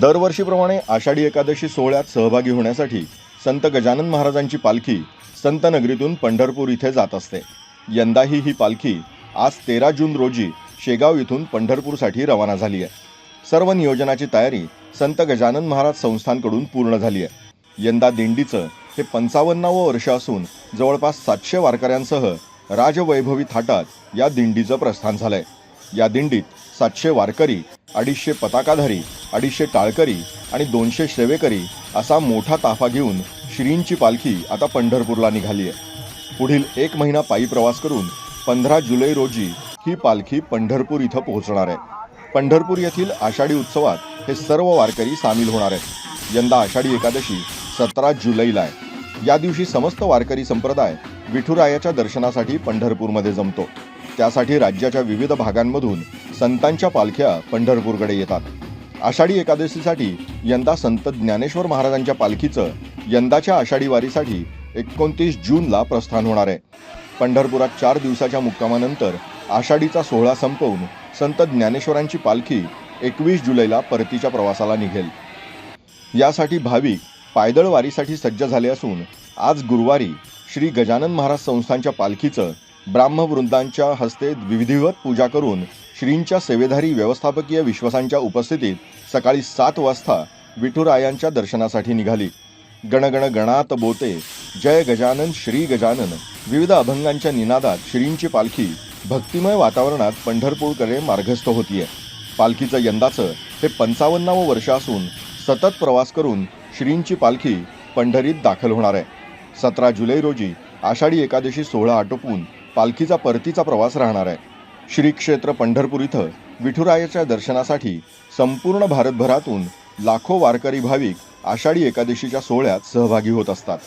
दरवर्षीप्रमाणे आषाढी एकादशी सोहळ्यात सहभागी होण्यासाठी संत गजानन महाराजांची पालखी संत नगरीतून पंढरपूर इथे जात असते. यंदाही ही पालखी आज तेरा जून रोजी शेगाव इथून पंढरपूरसाठी रवाना झाली आहे. सर्व नियोजनाची तयारी संत गजानन महाराज संस्थांकडून पूर्ण झाली आहे. यंदा दिंडीचं हे पंचावन्नावं वर्ष असून जवळपास सातशे वारकऱ्यांसह राजवैभवी थाटात या दिंडीचं प्रस्थान झालंय. या दिंडीत सातशे वारकरी अडीचशे पताकाधारी अडीचशे टाळकरी आणि दोनशे सेवेकरी असा मोठा ताफा घेऊन श्रींची पालखी आता पंढरपूरला निघाली आहे. पुढील एक महिना पायी प्रवास करून पंधरा जुलै रोजी ही पालखी पंढरपूर इथं पोहोचणार आहे. पंढरपूर येथील आषाढी उत्सवात हे सर्व वारकरी सामील होणार आहेत. यंदा आषाढी एकादशी सतरा जुलैला आहे. या दिवशी समस्त वारकरी संप्रदाय विठुरायाच्या दर्शनासाठी पंढरपूरमध्ये जमतो. त्यासाठी राज्याच्या विविध भागांमधून संतांच्या पालख्या पंढरपूरकडे येतात. आषाढी एकादशीसाठी यंदा संत ज्ञानेश्वर महाराजांच्या पालखीचं यंदाच्या आषाढी वारीसाठी एकोणतीस जूनला प्रस्थान होणार आहे. पंढरपुरात चार दिवसाच्या मुक्कामानंतर आषाढीचा सोहळा संपवून संत ज्ञानेश्वरांची पालखी एकवीस जुलैला परतीच्या प्रवासाला निघेल. यासाठी भाविक पायदळ वारीसाठी सज्ज झाले असून आज गुरुवारी श्री गजानन महाराज संस्थांच्या पालखीचं ब्राह्मवृंदांच्या हस्ते विधिवत पूजा करून श्रींच्या सेवेधारी व्यवस्थापकीय विश्वासांच्या उपस्थितीत सकाळी सात वाजता विठुरायांच्या दर्शनासाठी निघाली. गणगण गणात बोते जय गजानन श्री गजानन. विविध अभंगांच्या निनादात श्रींची पालखी भक्तिमय वातावरणात पंढरपूरकडे मार्गस्थ होतीये. पालखीचं यंदाचं हे पंचावन्नावं वर्ष असून सतत प्रवास करून श्रींची पालखी पंढरीत दाखल होणार आहे. सतरा जुलै रोजी आषाढी एकादशी सोहळा आटोपून पालखीचा परतीचा प्रवास राहणार आहे. श्री क्षेत्र पंढरपूर इथं विठुरायाच्या दर्शनासाठी संपूर्ण भारतभरातून लाखो वारकरी भाविक आषाढी एकादशीच्या सोहळ्यात सहभागी होत असतात.